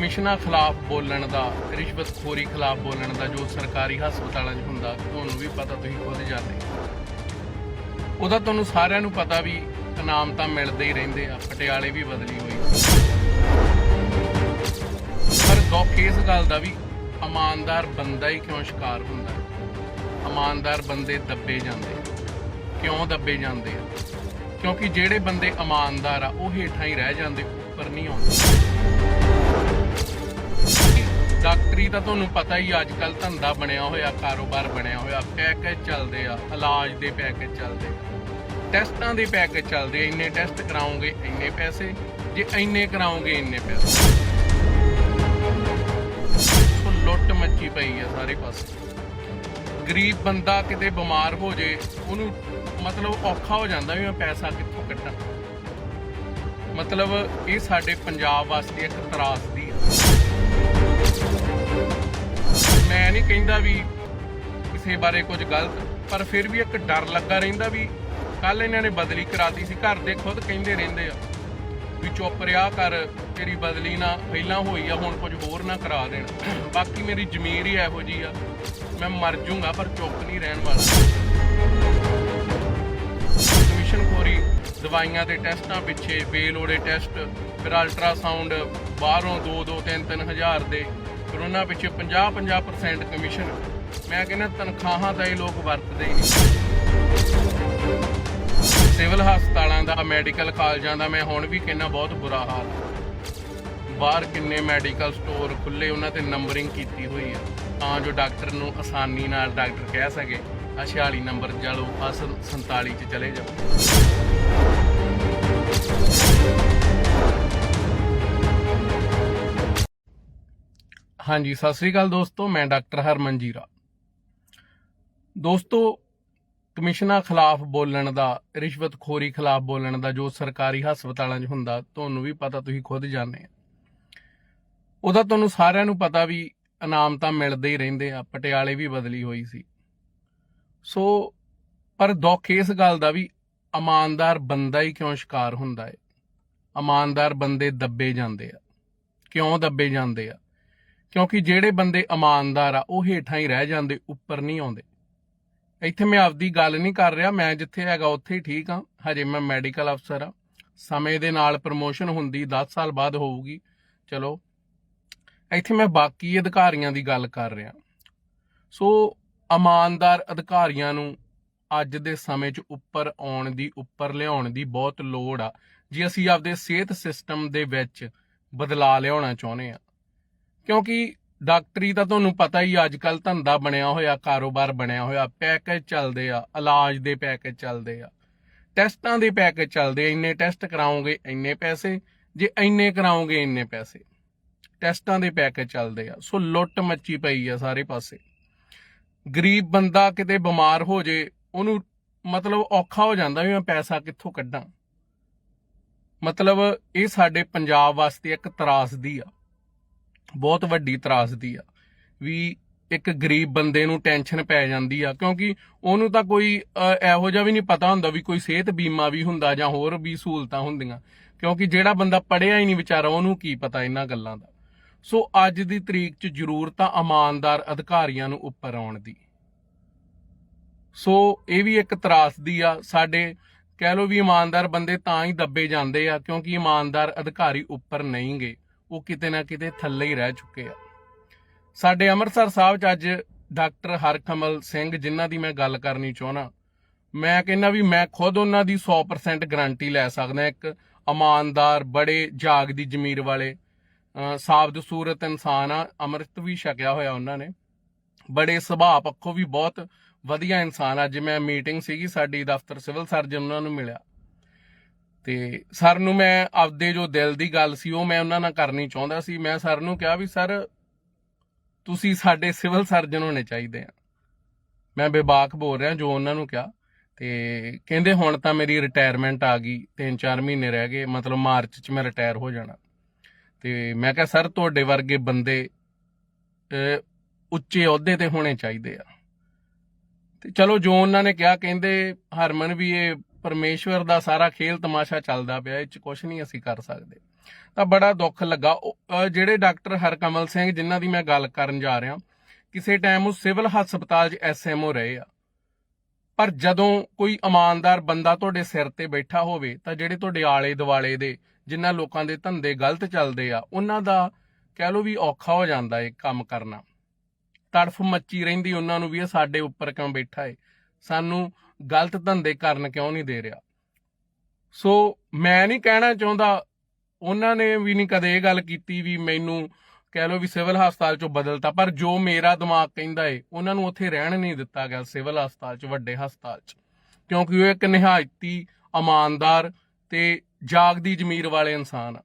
ਕਮਿਸ਼ਨਾਂ ਖਿਲਾਫ ਬੋਲਣ ਦਾ ਰਿਸ਼ਵਤਖੋਰੀ ਖਿਲਾਫ ਬੋਲਣ ਦਾ ਜੋ ਸਰਕਾਰੀ ਹਸਪਤਾਲਾਂ 'ਚ ਹੁੰਦਾ, ਤੁਹਾਨੂੰ ਵੀ ਪਤਾ, ਤੁਸੀਂ ਖੁਦ ਜਾਂਦੇ ਉਹਦਾ ਤੁਹਾਨੂੰ ਸਾਰਿਆਂ ਨੂੰ ਪਤਾ ਵੀ ਇਨਾਮ ਤਾਂ ਮਿਲਦੇ ਹੀ ਰਹਿੰਦੇ ਆ, ਪਟਿਆਲੇ ਵੀ ਬਦਲੀ ਹੋਈ। ਪਰ ਦੁੱਖ ਇਸ ਗੱਲ ਦਾ ਵੀ, ਇਮਾਨਦਾਰ ਬੰਦਾ ਹੀ ਕਿਉਂ ਸ਼ਿਕਾਰ ਹੁੰਦਾ? ਇਮਾਨਦਾਰ ਬੰਦੇ ਦੱਬੇ ਜਾਂਦੇ ਕਿਉਂ ਦੱਬੇ ਜਾਂਦੇ ਆ? ਕਿਉਂਕਿ ਜਿਹੜੇ ਬੰਦੇ ਇਮਾਨਦਾਰ ਆ, ਉਹ ਹੇਠਾਂ ਹੀ ਰਹਿ ਜਾਂਦੇ, ਉੱਪਰ ਨਹੀਂ ਆਉਂਦੇ। ਡਾਕਟਰੀ ਤਾਂ ਤੁਹਾਨੂੰ ਪਤਾ ਹੀ ਅੱਜ ਕੱਲ ਧੰਦਾ ਬਣਿਆ ਹੋਇਆ, ਕਾਰੋਬਾਰ ਬਣਿਆ ਹੋਇਆ ਪੈਕੇਜ ਚੱਲਦੇ ਆ, ਇਲਾਜ ਦੇ ਪੈਕੇਜ ਚੱਲਦੇ ਆ। ਟੈਸਟਾਂ ਦੇ ਪੈਕੇਜ ਚੱਲਦੇ ਇੰਨੇ ਟੈਸਟ ਕਰਾਉਂਗੇ ਇੰਨੇ ਪੈਸੇ, ਜੇ ਇੰਨੇ ਕਰਾਉਂਗੇ ਇੰਨੇ ਪੈਸੇ। ਸੋ ਲੁੱਟ ਮੱਚੀ ਪਈ ਆ ਸਾਰੇ ਪਾਸੇ। ਗਰੀਬ ਬੰਦਾ ਕਿਤੇ ਬਿਮਾਰ ਹੋ ਜੇ, ਉਹਨੂੰ ਮਤਲਬ ਔਖਾ ਹੋ ਜਾਂਦਾ ਵੀ ਮੈਂ ਪੈਸਾ ਕਿੱਥੋਂ ਕੱਢਾਂ। ਮਤਲਬ ਇਹ ਸਾਡੇ ਪੰਜਾਬ ਵਾਸਤੇ ਇੱਕ ਤਰਾਸਦੀ ਆ। ਮੈਂ ਨਹੀਂ ਕਹਿੰਦਾ ਵੀ ਕਿਸੇ ਬਾਰੇ ਕੁਝ ਗਲਤ, ਪਰ ਫਿਰ ਵੀ ਇੱਕ ਡਰ ਲੱਗਾ ਰਹਿੰਦਾ ਵੀ ਕੱਲ ਇਹਨਾਂ ਨੇ ਬਦਲੀ ਕਰਾਤੀ ਸੀ। ਘਰ ਦੇ ਖੁਦ ਕਹਿੰਦੇ ਰਹਿੰਦੇ ਆ ਵੀ ਚੁੱਪ ਰਿਹਾ ਕਰ, ਤੇਰੀ ਬਦਲੀ ਨਾ ਪਹਿਲਾਂ ਹੋਈ ਆ, ਹੁਣ ਕੁਝ ਹੋਰ ਨਾ ਕਰਾ ਦੇਣ। ਬਾਕੀ ਮੇਰੀ ਜ਼ਮੀਰ ਹੀ ਇਹੋ ਜੀ ਆ। ਮੈਂ ਮਰ ਜਾਊਂਗਾ ਪਰ ਚੁੱਪ ਨਹੀਂ ਰਹਿਣ ਵਾਲਾ। ਕਮਿਸ਼ਨ ਖੋਰੀ ਦਵਾਈਆਂ ਦੇ ਟੈਸਟਾਂ ਪਿੱਛੇ ਬੇਲੋੜੇ ਟੈਸਟ, ਫਿਰ ਅਲਟਰਾਸਾਊਂਡ ਬਾਹਰੋਂ 2 2 3 3 ਹਜ਼ਾਰ ਦੇ। ਕਰੋਨਾ ਉਹਨਾਂ ਪਿੱਛੇ 50 50% ਕਮਿਸ਼ਨ ਮੈਂ ਕਹਿੰਦਾ ਤਨਖਾਹਾਂ ਤਾਂ ਇਹ ਲੋਕ ਵਰਤਦੇ ਹੀ ਨਹੀਂ। ਸਿਵਲ ਹਸਪਤਾਲਾਂ ਦਾ, ਮੈਡੀਕਲ ਕਾਲਜਾਂ ਦਾ ਮੈਂ ਹੁਣ ਵੀ ਕਹਿੰਦਾ ਬਹੁਤ ਬੁਰਾ ਹਾਲ ਬਾਹਰ ਕਿੰਨੇ ਮੈਡੀਕਲ ਸਟੋਰ ਖੁੱਲੇ ਉਹਨਾਂ ਤੇ ਨੰਬਰਿੰਗ ਕੀਤੀ ਹੋਈ ਹੈ। ਤਾਂ ਜੋ ਡਾਕਟਰ ਨੂੰ ਆਸਾਨੀ ਨਾਲ ਡਾਕਟਰ ਕਹਿ ਸਕੇ ਆ 46 ਨੰਬਰ ਚਲੋ ਆ 47 ਚ ਚਲੇ ਜਾਓ। ਹਾਂਜੀ, ਸਤਿ ਸ੍ਰੀ ਅਕਾਲ ਦੋਸਤੋ, ਮੈਂ ਡਾਕਟਰ ਹਰਮਨ ਜੀਰਾ। ਦੋਸਤੋ, ਕਮਿਸ਼ਨਾਂ ਖਿਲਾਫ ਬੋਲਣ ਦਾ, ਰਿਸ਼ਵਤਖੋਰੀ ਖਿਲਾਫ ਬੋਲਣ ਦਾ ਜੋ ਸਰਕਾਰੀ ਹਸਪਤਾਲਾਂ 'ਚ ਹੁੰਦਾ, ਤੁਹਾਨੂੰ ਵੀ ਪਤਾ ਤੁਸੀਂ ਖੁਦ ਜਾਣਦੇ ਆ। ਉਹਦਾ ਤੁਹਾਨੂੰ ਸਾਰਿਆਂ ਨੂੰ ਪਤਾ ਵੀ ਇਨਾਮ ਤਾਂ ਮਿਲਦੇ ਹੀ ਰਹਿੰਦੇ ਆ, ਪਟਿਆਲੇ ਵੀ ਬਦਲੀ ਹੋਈ ਸੀ। ਸੋ, ਪਰ ਦੁੱਖ ਇਸ ਗੱਲ ਦਾ ਵੀ ਇਮਾਨਦਾਰ ਬੰਦਾ ਹੀ ਕਿਉਂ ਸ਼ਿਕਾਰ ਹੁੰਦਾ ਹੈ ਇਮਾਨਦਾਰ ਬੰਦੇ ਦੱਬੇ ਜਾਂਦੇ ਆ। ਕਿਉਂ ਦੱਬੇ ਜਾਂਦੇ ਆ? ਕਿਉਂਕਿ ਜਿਹੜੇ ਬੰਦੇ ਇਮਾਨਦਾਰ ਆ, ਉਹ ਹੇਠਾਂ ਹੀ ਰਹਿ ਜਾਂਦੇ, ਉੱਪਰ ਨਹੀਂ ਆਉਂਦੇ। ਇੱਥੇ ਮੈਂ ਆਪਦੀ ਗੱਲ ਨਹੀਂ ਕਰ ਰਿਹਾ, ਮੈਂ ਜਿੱਥੇ ਹੈਗਾ ਉੱਥੇ ਹੀ ਠੀਕ ਆ। ਹਜੇ ਮੈਂ ਮੈਡੀਕਲ ਅਫਸਰ ਆ। ਸਮੇਂ ਦੇ ਨਾਲ ਪ੍ਰਮੋਸ਼ਨ ਹੁੰਦੀ 10 ਸਾਲ ਬਾਅਦ ਹੋਊਗੀ। ਚਲੋ, ਇੱਥੇ ਮੈਂ ਬਾਕੀ ਅਧਿਕਾਰੀਆਂ ਦੀ ਗੱਲ ਕਰ ਰਿਹਾ। ਸੋ, ਇਮਾਨਦਾਰ ਅਧਿਕਾਰੀਆਂ ਨੂੰ ਅੱਜ ਦੇ ਸਮੇਂ 'ਚ ਉੱਪਰ ਆਉਣ ਦੀ, ਉੱਪਰ ਲਿਆਉਣ ਦੀ ਬਹੁਤ ਲੋੜ ਆ। ਜੇ ਅਸੀਂ ਆਪਦੇ ਸਿਹਤ ਸਿਸਟਮ ਦੇ ਵਿੱਚ ਬਦਲਾਅ ਲਿਆਉਣਾ ਚਾਹੁੰਦੇ ਆ ਕਿਉਂਕਿ ਡਾਕਟਰੀ ਤਾਂ ਤੁਹਾਨੂੰ ਪਤਾ ਹੀ ਅੱਜ ਕੱਲ ਧੰਦਾ ਬਣਿਆ ਹੋਇਆ, ਕਾਰੋਬਾਰ ਬਣਿਆ ਹੋਇਆ ਪੈਕੇਜ ਚੱਲਦੇ ਆ, ਇਲਾਜ ਦੇ ਪੈਕੇਜ ਚੱਲਦੇ ਆ। ਟੈਸਟਾਂ ਦੇ ਪੈਕੇਜ ਚੱਲਦੇ ਆ, ਇੰਨੇ ਟੈਸਟ ਕਰਾਉਂਗੇ ਇੰਨੇ ਪੈਸੇ, ਜੇ ਇੰਨੇ ਕਰਾਉਂਗੇ ਇੰਨੇ ਪੈਸੇ। ਟੈਸਟਾਂ ਦੇ ਪੈਕੇਜ ਚੱਲਦੇ ਆ, ਸੋ ਲੁੱਟ ਮੱਚੀ ਪਈ ਆ ਸਾਰੇ ਪਾਸੇ। ਗਰੀਬ ਬੰਦਾ ਕਿਤੇ ਬਿਮਾਰ ਹੋ ਜੇ, ਉਹਨੂੰ ਮਤਲਬ ਔਖਾ ਹੋ ਜਾਂਦਾ ਵੀ ਮੈਂ ਪੈਸਾ ਕਿੱਥੋਂ ਕੱਢਾਂ। ਮਤਲਬ ਇਹ ਸਾਡੇ ਪੰਜਾਬ ਵਾਸਤੇ ਇੱਕ ਤਰਾਸਦੀ ਆ। ਬਹੁਤ ਵੱਡੀ ਤਰਾਸਦੀ ਆ, ਵੀ ਇੱਕ ਗਰੀਬ ਬੰਦੇ ਨੂੰ ਟੈਨਸ਼ਨ ਪੈ ਜਾਂਦੀ ਆ, ਕਿਉਂਕਿ ਉਹਨੂੰ ਤਾਂ ਕੋਈ ਇਹੋ ਜਿਹਾ ਵੀ ਨਹੀਂ ਪਤਾ ਹੁੰਦਾ ਵੀ ਕੋਈ ਸਿਹਤ ਬੀਮਾ ਵੀ ਹੁੰਦਾ ਜਾਂ ਹੋਰ ਵੀ ਸਹੂਲਤਾਂ ਹੁੰਦੀਆਂ, ਕਿਉਂਕਿ ਜਿਹੜਾ ਬੰਦਾ ਪੜਿਆ ਹੀ ਨਹੀਂ ਵਿਚਾਰਾ, ਉਹਨੂੰ ਕੀ ਪਤਾ ਇਹਨਾਂ ਗੱਲਾਂ ਦਾ। ਸੋ ਅੱਜ ਦੀ ਤਰੀਕ 'ਚ ਜ਼ਰੂਰਤ ਆ ਇਮਾਨਦਾਰ ਅਧਿਕਾਰੀਆਂ ਨੂੰ ਉੱਪਰ ਆਉਣ ਦੀ। ਸੋ ਇਹ ਵੀ ਇੱਕ ਤਰਾਸਦੀ ਆ, ਸਾਡੇ ਕਹਿ ਲੋ ਵੀ ਇਮਾਨਦਾਰ ਬੰਦੇ ਤਾਂ ਹੀ ਦੱਬੇ ਜਾਂਦੇ ਆ, ਕਿਉਂਕਿ ਇਮਾਨਦਾਰ ਅਧਿਕਾਰੀ ਉੱਪਰ ਨਹੀਂ ਗਏ ਉਹ ਕਿਤੇ ਨਾ ਕਿਤੇ ਥੱਲੇ ਹੀ ਰਹਿ ਚੁੱਕੇ ਆ। ਸਾਡੇ ਅੰਮ੍ਰਿਤਸਰ ਸਾਹਿਬ 'ਚ ਅੱਜ ਡਾਕਟਰ ਹਰਕਮਲ ਸਿੰਘ, ਜਿਨ੍ਹਾਂ ਦੀ ਮੈਂ ਗੱਲ ਕਰਨੀ ਚਾਹਣਾ ਮੈਂ ਕਹਿੰਦਾ ਵੀ ਮੈਂ ਖੁਦ ਉਹਨਾਂ ਦੀ 100% ਗਾਰੰਟੀ ਲੈ ਸਕਦਾ, ਇੱਕ ਇਮਾਨਦਾਰ, ਬੜੇ ਜਾਗ ਦੀ ਜ਼ਮੀਰ ਵਾਲੇ, ਅਹ ਸੂਰਤ ਇਨਸਾਨ ਆ, ਅੰਮ੍ਰਿਤ ਵੀ ਛਕਿਆ ਹੋਇਆ ਉਹਨਾਂ ਨੇ। ਬੜੇ ਸੁਭਾਅ ਪੱਖੋਂ ਵੀ ਬਹੁਤ ਵਧੀਆ ਇਨਸਾਨ ਆ। ਅੱਜ ਮੈਂ ਮੀਟਿੰਗ ਸੀਗੀ, ਸਾਡੀ ਦਫ਼ਤਰ ਸਿਵਲ ਸਰਜਨ ਉਹਨਾਂ ਨੂੰ ਮਿਲਿਆ। ਤੇ ਸਰ ਨੂੰ ਮੈਂ ਆਪਦੇ ਜੋ ਦਿਲ ਦੀ ਗੱਲ ਸੀ, ਉਹ ਮੈਂ ਉਹਨਾਂ ਨਾਲ ਕਰਨੀ ਚਾਹੁੰਦਾ ਸੀ। ਮੈਂ ਸਰ ਨੂੰ ਕਿਹਾ ਵੀ ਸਰ, ਤੁਸੀਂ ਸਾਡੇ ਸਿਵਲ ਸਰਜਨ ਹੋਣੇ ਚਾਹੀਦੇ ਆ। ਮੈਂ ਬੇਬਾਕ ਬੋਲ ਰਿਹਾ, ਜੋ ਉਹਨਾਂ ਨੂੰ ਕਿਹਾ। ਤੇ ਕਹਿੰਦੇ ਹੁਣ ਤਾਂ ਮੇਰੀ ਰਿਟਾਇਰਮੈਂਟ ਆ ਗਈ 3-4 ਮਹੀਨੇ ਰਹਿ ਗਏ, ਮਤਲਬ ਮਾਰਚ 'ਚ ਮੈਂ ਰਿਟਾਇਰ ਹੋ ਜਾਣਾ। ਤੇ ਮੈਂ ਕਿਹਾ, ਸਰ, ਤੁਹਾਡੇ ਵਰਗੇ ਬੰਦੇ ਉੱਚੇ ਅਹੁਦੇ ਤੇ ਹੋਣੇ ਚਾਹੀਦੇ ਆ। ਤੇ ਚਲੋ ਜੋ ਉਹਨਾਂ ਨੇ ਕਿਹਾ, ਕਹਿੰਦੇ ਹਰਮਨ ਵੀ ਇਹ ਪਰਮੇਸ਼ਵਰ ਦਾ ਸਾਰਾ ਖੇਲ ਤਮਾਸ਼ਾ ਚੱਲਦਾ ਪਿਆ, ਇਹ ਚ ਕੁਝ ਨਹੀਂ ਅਸੀਂ ਕਰ ਸਕਦੇ। ਤਾਂ ਬੜਾ ਦੁੱਖ ਲੱਗਾ। ਜਿਹੜੇ ਡਾਕਟਰ ਹਰਕਮਲ ਸਿੰਘ, ਜਿਨ੍ਹਾਂ ਦੀ ਮੈਂ ਗੱਲ ਕਰਨ ਜਾ ਰਿਹਾ, ਕਿਸੇ ਟਾਈਮ ਉਹ ਸਿਵਲ ਹਸਪਤਾਲ 'ਚ ਐਸਐਮਓ ਰਹੇ ਆ। ਪਰ ਜਦੋਂ ਕੋਈ ਇਮਾਨਦਾਰ ਬੰਦਾ ਤੁਹਾਡੇ ਸਿਰ ਤੇ ਬੈਠਾ ਹੋਵੇ, ਤਾਂ ਜਿਹੜੇ ਤੁਹਾਡੇ ਆਲੇ ਦੁਆਲੇ ਦੇ, ਜਿਨ੍ਹਾਂ ਲੋਕਾਂ ਦੇ ਧੰਦੇ ਗਲਤ ਚੱਲਦੇ ਆ, ਉਹਨਾਂ ਦਾ ਕਹਿ ਲੋ ਵੀ ਔਖਾ ਹੋ ਜਾਂਦਾ ਏ ਕੰਮ ਕਰਨਾ। ਤੜਫ ਮੱਚੀ ਰਹਿੰਦੀ ਉਹਨਾਂ ਨੂੰ ਵੀ, ਇਹ ਸਾਡੇ ਉੱਪਰ ਕਿਉਂ ਬੈਠਾ ਏ? ਸਾਨੂੰ ਗਲਤ ਧੰਦੇ ਕਰਨ ਕਿਉਂ ਨਹੀਂ ਦੇ ਰਿਹਾ? ਸੋ ਮੈਂ ਨਹੀਂ ਕਹਿਣਾ ਚਾਹੁੰਦਾ, ਉਹਨਾਂ ਨੇ ਵੀ ਨਹੀਂ ਕਦੇ ਇਹ ਗੱਲ ਕੀਤੀ ਵੀ ਮੈਨੂੰ ਕਹਿ ਲਓ ਵੀ ਸਿਵਲ ਹਸਪਤਾਲ ਚੋਂ ਬਦਲਤਾ, ਪਰ ਜੋ ਮੇਰਾ ਦਿਮਾਗ ਕਹਿੰਦਾ ਏ, ਉਹਨਾਂ ਨੂੰ ਉੱਥੇ ਰਹਿਣ ਨਹੀਂ ਦਿੱਤਾ ਗਿਆ ਸਿਵਲ ਹਸਪਤਾਲ 'ਚ, ਵੱਡੇ ਹਸਪਤਾਲ 'ਚ। ਕਿਉਂਕਿ ਉਹ ਇੱਕ ਨਿਹਾਇਤੀ, ਇਮਾਨਦਾਰ ਤੇ ਜਾਗਦੀ ਜ਼ਮੀਰ ਵਾਲੇ ਇਨਸਾਨ ਆ।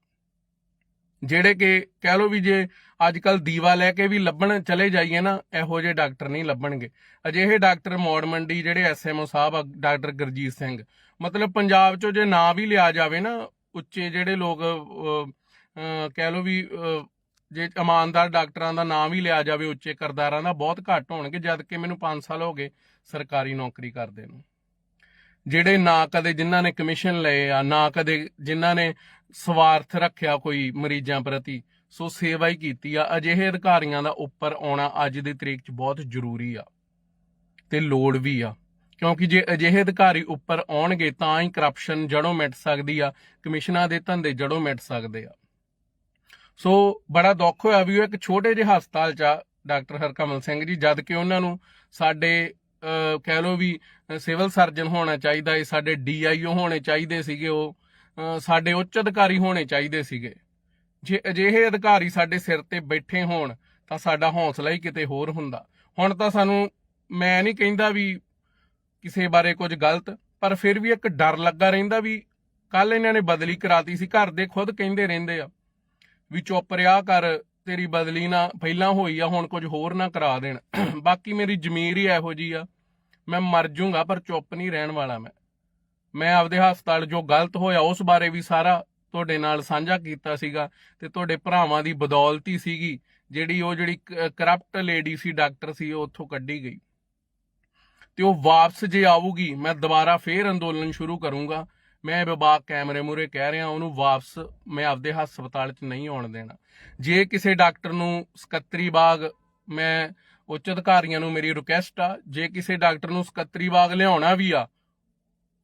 ਜਿਹੜੇ ਕਿ ਕਹਿ ਲਓ ਵੀ ਜੇ ਅੱਜ ਕੱਲ ਦੀਵਾ ਲੈ ਕੇ ਵੀ ਲੱਭਣ ਚਲੇ ਜਾਈਏ ਨਾ, ਇਹੋ ਜਿਹੇ ਡਾਕਟਰ ਨਹੀਂ ਲੱਭਣਗੇ। ਅਜਿਹੇ ਡਾਕਟਰ ਮੌੜ ਮੰਡੀ, ਜਿਹੜੇ ਐਸਐਮਓ ਸਾਹਿਬ ਡਾਕਟਰ ਗੁਰਜੀਤ ਸਿੰਘ, ਮਤਲਬ ਪੰਜਾਬ ਚੋਂ ਜੇ ਨਾਂ ਵੀ ਲਿਆ ਜਾਵੇ ਨਾ, ਉੱਚੇ ਜਿਹੜੇ ਲੋਕ ਕਹਿ ਲੋ ਵੀ ਜੇ ਇਮਾਨਦਾਰ ਡਾਕਟਰਾਂ ਦਾ ਨਾਮ ਵੀ ਲਿਆ ਜਾਵੇ, ਉੱਚੇ ਕਰਦਾਰਾਂ ਦਾ ਬਹੁਤ ਘੱਟ ਹੋਣਗੇ, ਜਦ ਕਿ ਮੈਨੂੰ 5 ਸਾਲ ਹੋ ਗਏ ਸਰਕਾਰੀ ਨੌਕਰੀ ਕਰਦੇ ਨੂੰ। ਜਿਹੜੇ ਨਾ ਕਦੇ ਜਿਨ੍ਹਾਂ ਨੇ ਕਮਿਸ਼ਨ ਲਏ ਆ, ਨਾ ਕਦੇ ਜਿਨ੍ਹਾਂ ਨੇ ਸਵਾਰਥ ਰੱਖਿਆ ਕੋਈ ਮਰੀਜ਼ਾਂ ਪ੍ਰਤੀ, ਸੋ ਸੇਵਾ ਹੀ ਕੀਤੀ ਆ। ਅਜਿਹੇ ਅਧਿਕਾਰੀਆਂ ਦਾ ਉੱਪਰ ਆਉਣਾ ਅੱਜ ਦੀ ਤਰੀਕ 'ਚ ਬਹੁਤ ਜ਼ਰੂਰੀ ਆ ਤੇ ਲੋੜ ਵੀ ਆ। ਕਿਉਂਕਿ ਜੇ ਅਜਿਹੇ ਅਧਿਕਾਰੀ ਉੱਪਰ ਆਉਣਗੇ ਤਾਂ ਹੀ ਕਰਪਸ਼ਨ ਜੜੋਂ ਮਿਟ ਸਕਦੀ ਆ, ਕਮਿਸ਼ਨਾਂ ਦੇ ਧੰਦੇ ਜੜੋਂ ਮਿਟ ਸਕਦੇ ਆ। ਸੋ ਬੜਾ ਦੁੱਖ ਹੋਇਆ ਵੀ ਉਹ ਇੱਕ ਛੋਟੇ ਜਿਹੇ ਹਸਪਤਾਲ 'ਚ ਆ, ਡਾਕਟਰ ਹਰਕਮਲ ਸਿੰਘ ਜੀ, ਜਦ ਕਿ ਉਹਨਾਂ ਨੂੰ ਸਾਡੇ ਕਹਿ ਲਓ ਵੀ ਸਿਵਲ ਸਰਜਨ ਹੋਣਾ ਚਾਹੀਦਾ ਹੈ ਸਾਡੇ ਡੀਆਈਓ ਹੋਣੇ ਚਾਹੀਦੇ ਸੀਗੇ ਉਹ। ਸਾਡੇ ਉੱਚ ਅਧਿਕਾਰੀ ਹੋਣੇ ਚਾਹੀਦੇ ਸੀਗੇ। ਜੇ ਅਜਿਹੇ ਅਧਿਕਾਰੀ ਸਾਡੇ ਸਿਰ ਤੇ ਬੈਠੇ ਹੋਣ, ਤਾਂ ਸਾਡਾ ਹੌਸਲਾ ਹੀ ਕਿਤੇ ਹੋਰ ਹੁੰਦਾ। ਹੁਣ ਤਾਂ ਸਾਨੂੰ, ਮੈਂ ਨਹੀਂ ਕਹਿੰਦਾ ਵੀ ਕਿਸੇ ਬਾਰੇ ਕੁਝ ਗਲਤ, ਪਰ ਫਿਰ ਵੀ ਇੱਕ ਡਰ ਲੱਗਾ ਰਹਿੰਦਾ ਵੀ ਕੱਲ ਇਹਨਾਂ ਨੇ ਬਦਲੀ ਕਰਾਤੀ ਸੀ। ਘਰ ਦੇ ਖੁਦ ਕਹਿੰਦੇ ਰਹਿੰਦੇ ਆ ਵੀ ਚੁੱਪ ਰਿਹਾ ਕਰ, ਤੇਰੀ ਬਦਲੀ ਨਾ ਪਹਿਲਾਂ ਹੋਈ ਆ, ਹੁਣ ਕੁਝ ਹੋਰ ਨਾ ਕਰਾ ਦੇਣ। ਬਾਕੀ ਮੇਰੀ ਜ਼ਮੀਰ ਹੀ ਇਹੋ ਜੀ ਆ। ਮੈਂ ਮਰ ਜਾਊਂਗਾ ਪਰ ਚੁੱਪ ਨਹੀਂ ਰਹਿਣ ਵਾਲਾ ਮੈਂ। ਮੈਂ ਆਪਦੇ ਹਸਪਤਾਲ ਜੋ ਗਲਤ ਹੋਇਆ ਉਸ ਬਾਰੇ ਵੀ ਸਾਰਾ ਤੁਹਾਡੇ ਨਾਲ ਸਾਂਝਾ ਕੀਤਾ ਸੀਗਾ ਤੇ ਤੁਹਾਡੇ ਭਰਾਵਾਂ ਦੀ ਬਦੌਲਤ ਹੀ ਸੀਗੀ, ਜਿਹੜੀ ਉਹ ਜਿਹੜੀ ਕਰਪਟ ਲੇਡੀ ਸੀ ਡਾਕਟਰ ਸੀ, ਉਹ ਉੱਥੋਂ ਕੱਢੀ ਗਈ। ਤੇ ਉਹ ਵਾਪਸ ਜੇ ਆਊਗੀ, ਮੈਂ ਦੁਬਾਰਾ ਫੇਰ ਅੰਦੋਲਨ ਸ਼ੁਰੂ ਕਰੂੰਗਾ। ਮੈਂ ਵਿਭਾਗ ਕੈਮਰੇ ਮੂਰੇ ਕਹਿ ਰਿਹਾ, ਉਹਨੂੰ ਵਾਪਸ ਮੈਂ ਆਪਦੇ ਹਸਪਤਾਲ 'ਚ ਨਹੀਂ ਆਉਣ ਦੇਣਾ। ਜੇ ਕਿਸੇ ਡਾਕਟਰ ਨੂੰ ਸਕੱਤਰੀ ਬਾਗ ਮੈਂ ਉੱਚ ਅਧਿਕਾਰੀਆਂ ਨੂੰ ਮੇਰੀ ਰਿਕੁਐਸਟ ਆ, ਜੇ ਕਿਸੇ ਡਾਕਟਰ ਨੂੰ ਸਕੱਤਰੀ ਬਾਗ ਲਿਆਉਣਾ ਵੀ ਆ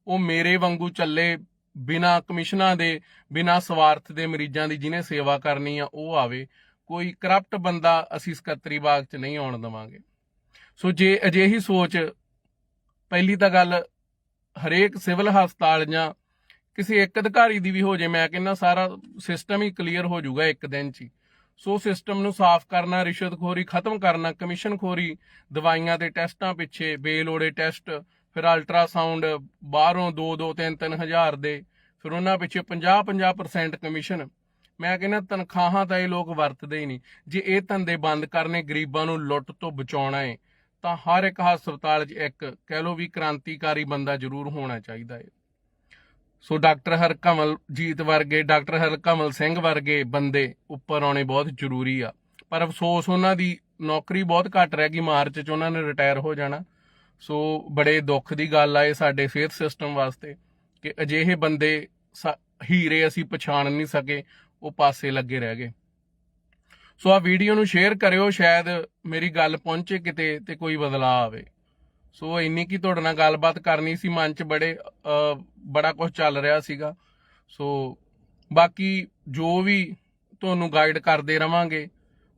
ਉਹ ਮੇਰੇ ਵਾਂਗੂ ਚੱਲੇ ਬਿਨਾ ਕਮਿਸ਼ਨਾਂ ਦੇ, ਬਿਨਾ ਸਵਾਰਥ ਦੇ ਮਰੀਜ਼ਾਂ ਦੀ ਜਿਹਨੇ ਸੇਵਾ ਕਰਨੀ ਆ, ਉਹ ਆਵੇ। ਕੋਈ ਕਰਪਟ ਬੰਦਾ ਅਸੀਂ ਸਕੱਤਰੀ ਬਾਗ 'ਚ ਨਹੀਂ ਆਉਣ ਦਵਾਂਗੇ। ਸੋ ਜੇ ਅਜਿਹੀ ਸੋਚ, ਪਹਿਲੀ ਤਾਂ ਗੱਲ ਹਰੇਕ ਸਿਵਲ ਹਸਪਤਾਲ ਜਾਂ ਕਿਸੇ ਇੱਕ ਅਧਿਕਾਰੀ ਦੀ ਵੀ ਹੋ ਜੇ, ਮੈਂ ਕਹਿੰਦਾ ਸਾਰਾ ਸਿਸਟਮ ਹੀ ਕਲੀਅਰ ਹੋ ਜਾਊਗਾ ਇੱਕ ਦਿਨ 'ਚ ਹੀ। ਸੋ ਸਿਸਟਮ ਨੂੰ ਸਾਫ਼ ਕਰਨਾ, ਰਿਸ਼ਵਤਖੋਰੀ ਖਤਮ ਕਰਨਾ ਕਮਿਸ਼ਨ ਖੋਰੀ ਦਵਾਈਆਂ ਦੇ ਟੈਸਟਾਂ ਪਿੱਛੇ, ਬੇਲੋੜੇ ਟੈਸਟ ਫਿਰ ਅਲਟਰਾਸਾਊਂਡ ਬਾਹਰੋਂ 2 2 3 3 ਹਜ਼ਾਰ ਦੇ, ਫਿਰ ਉਹਨਾਂ ਪਿੱਛੇ 50 50% ਕਮਿਸ਼ਨ ਮੈਂ ਕਹਿੰਦਾ ਤਨਖਾਹਾਂ ਤਾਂ ਇਹ ਲੋਕ ਵਰਤਦੇ ਹੀ ਨਹੀਂ। ਜੇ ਇਹ ਧੰਦੇ ਬੰਦ ਕਰਨੇ, ਗਰੀਬਾਂ ਨੂੰ ਲੁੱਟ ਤੋਂ ਬਚਾਉਣਾ ਹੈ ਤਾਂ ਹਰ ਇੱਕ ਹਸਪਤਾਲ 'ਚ ਇੱਕ ਕਹਿ ਲਓ ਵੀ ਕ੍ਰਾਂਤੀਕਾਰੀ ਬੰਦਾ ਜ਼ਰੂਰ ਹੋਣਾ ਚਾਹੀਦਾ ਹੈ ਸੋ ਡਾਕਟਰ ਹਰਕਮਲ ਜੀਤ ਵਰਗੇ, ਡਾਕਟਰ ਹਰਕਮਲ ਸਿੰਘ ਵਰਗੇ ਬੰਦੇ ਉੱਪਰ ਆਉਣੇ ਬਹੁਤ ਜ਼ਰੂਰੀ ਆ। ਪਰ ਅਫਸੋਸ ਉਹਨਾਂ ਦੀ ਨੌਕਰੀ ਬਹੁਤ ਘੱਟ ਰਹਿ ਗਈ, ਮਾਰਚ 'ਚ ਉਹਨਾਂ ਨੇ ਰਿਟਾਇਰ ਹੋ ਜਾਣਾ। ਸੋ ਬੜੇ ਦੁੱਖ ਦੀ ਗੱਲ ਆ ਇਹ ਸਾਡੇ ਸਿਹਤ ਸਿਸਟਮ ਵਾਸਤੇ ਕਿ ਅਜਿਹੇ ਬੰਦੇ ਸਾ- ਹੀਰੇ ਅਸੀਂ ਪਛਾਣ ਨਹੀਂ ਸਕੇ, ਉਹ ਪਾਸੇ ਲੱਗੇ ਰਹਿ ਗਏ। ਸੋ ਆ ਵੀਡੀਓ ਨੂੰ ਸ਼ੇਅਰ ਕਰਿਓ, ਸ਼ਾਇਦ ਮੇਰੀ ਗੱਲ ਪਹੁੰਚੇ ਕਿਤੇ ਤੇ ਕੋਈ ਬਦਲਾਅ ਆਵੇ। ਸੋ ਇੰਨੀ ਕੀ ਤੁਹਾਡੇ ਨਾਲ ਗੱਲਬਾਤ ਕਰਨੀ ਸੀ, ਮਨ 'ਚ ਬੜੇ ਬੜਾ ਕੁਝ ਚੱਲ ਰਿਹਾ ਸੀਗਾ। ਸੋ ਬਾਕੀ ਜੋ ਵੀ ਤੁਹਾਨੂੰ ਗਾਈਡ ਕਰਦੇ ਰਵਾਂਗੇ,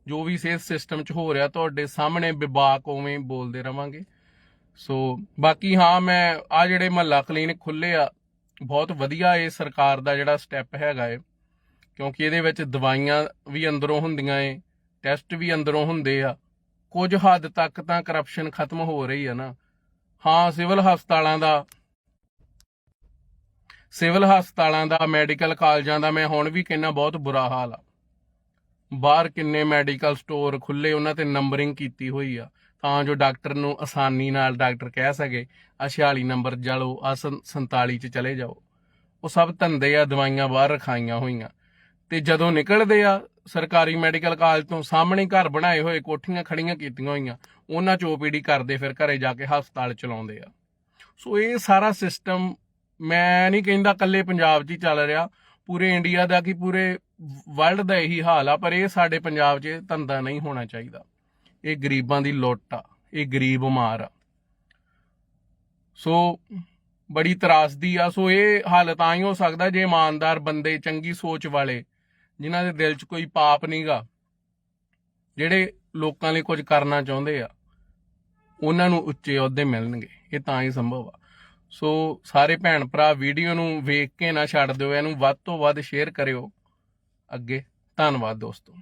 ਜੋ ਵੀ ਸਿਹਤ ਸਿਸਟਮ 'ਚ ਹੋ ਰਿਹਾ, ਤੁਹਾਡੇ ਸਾਹਮਣੇ ਵਿਵਾਕ ਉਵੇਂ ਬੋਲਦੇ ਰਵਾਂਗੇ। ਸੋ ਬਾਕੀ ਹਾਂ, ਮੈਂ ਆ ਜਿਹੜੇ ਮਹੱਲਾ ਕਲੀਨਿਕ ਖੁੱਲੇ ਆ, ਬਹੁਤ ਵਧੀਆ ਇਹ ਸਰਕਾਰ ਦਾ ਜਿਹੜਾ ਸਟੈਪ ਹੈਗਾ ਏ। ਕਿਉਂਕਿ ਇਹਦੇ ਵਿੱਚ ਦਵਾਈਆਂ ਵੀ ਅੰਦਰੋਂ ਹੁੰਦੀਆਂ ਏ ਟੈਸਟ ਵੀ ਅੰਦਰੋਂ ਹੁੰਦੇ ਆ। ਕੁਝ ਹੱਦ ਤੱਕ ਤਾਂ ਕਰਪਸ਼ਨ ਖਤਮ ਹੋ ਰਹੀ ਆ ਨਾ। ਹਾਂ, ਸਿਵਲ ਹਸਪਤਾਲਾਂ ਦਾ, ਸਿਵਲ ਹਸਪਤਾਲਾਂ ਦਾ ਮੈਡੀਕਲ ਕਾਲਜਾਂ ਦਾ ਮੈਂ ਹੁਣ ਵੀ ਕਹਿੰਨਾ ਬਹੁਤ ਬੁਰਾ ਹਾਲ ਆ। ਬਾਹਰ ਕਿੰਨੇ ਮੈਡੀਕਲ ਸਟੋਰ ਖੁੱਲੇ ਉਹਨਾਂ ਤੇ ਨੰਬਰਿੰਗ ਕੀਤੀ ਹੋਈ ਆ। ਤਾਂ ਜੋ ਡਾਕਟਰ ਨੂੰ ਆਸਾਨੀ ਨਾਲ ਡਾਕਟਰ ਕਹਿ ਸਕੇ ਆ 46 ਨੰਬਰ ਜਾਲੋ ਆ 47 ਚ ਚਲੇ ਜਾਓ। ਉਹ ਸਭ ਧੰਦੇ ਆ, ਦਵਾਈਆਂ ਬਾਹਰ ਰਖਾਈਆਂ ਹੋਈਆਂ। ਤੇ ਜਦੋਂ ਨਿਕਲਦੇ ਆ, ਸਰਕਾਰੀ ਮੈਡੀਕਲ ਕਾਲਜ ਤੋਂ ਸਾਹਮਣੇ ਘਰ ਬਣਾਏ ਹੋਏ ਕੋਠੀਆਂ ਖੜੀਆਂ ਕੀਤੀਆਂ ਹੋਈਆਂ, ਉਹਨਾਂ ਚ ਓਪੀਡੀ ਕਰਦੇ ਫਿਰ ਘਰੇ ਜਾ ਕੇ ਹਸਪਤਾਲ ਚਲਾਉਂਦੇ ਆ। ਸੋ ਇਹ ਸਾਰਾ ਸਿਸਟਮ ਮੈਂ ਨਹੀਂ ਕਹਿੰਦਾ ਕੱਲੇ ਪੰਜਾਬ 'ਚ ਹੀ ਚੱਲ ਰਿਹਾ, ਪੂਰੇ ਇੰਡੀਆ ਦਾ ਕਿ ਪੂਰੇ ਵਰਲਡ ਦਾ ਇਹੀ ਹਾਲ ਆ, ਪਰ ਇਹ ਸਾਡੇ ਪੰਜਾਬ 'ਚ ਧੰਦਾ ਨਹੀਂ ਹੋਣਾ ਚਾਹੀਦਾ। ਇਹ ਗਰੀਬਾਂ ਦੀ ਲੁੱਟ ਆ, ਇਹ ਗਰੀਬ ਮਾਰ ਆ। ਸੋ ਬੜੀ ਤਰਾਸਦੀ ਆ, ਸੋ ਇਹ ਹੱਲ ਤਾਂ ਹੀ ਹੋ ਸਕਦਾ ਜੇ ਇਮਾਨਦਾਰ ਬੰਦੇ, ਚੰਗੀ ਸੋਚ ਵਾਲੇ, ਜਿਨ੍ਹਾਂ ਦੇ ਦਿਲ 'ਚ ਕੋਈ ਪਾਪ ਨਹੀਂਗਾ ਜਿਹੜੇ ਲੋਕਾਂ ਲਈ ਕੁਝ ਕਰਨਾ ਚਾਹੁੰਦੇ ਆ, ਉਹਨਾਂ ਨੂੰ ਉੱਚੇ ਅਹੁਦੇ ਮਿਲਣਗੇ। ਇਹ ਤਾਂ ਹੀ ਸੰਭਵ ਆ। ਸੋ ਸਾਰੇ ਭੈਣ ਭਰਾ, ਵੀਡੀਓ ਨੂੰ ਵੇਖ ਕੇ ਨਾ ਛੱਡ ਦਿਓ, ਇਹਨੂੰ ਵੱਧ ਤੋਂ ਵੱਧ ਸ਼ੇਅਰ ਕਰਿਓ। ਅੱਗੇ, ਧੰਨਵਾਦ ਦੋਸਤੋ।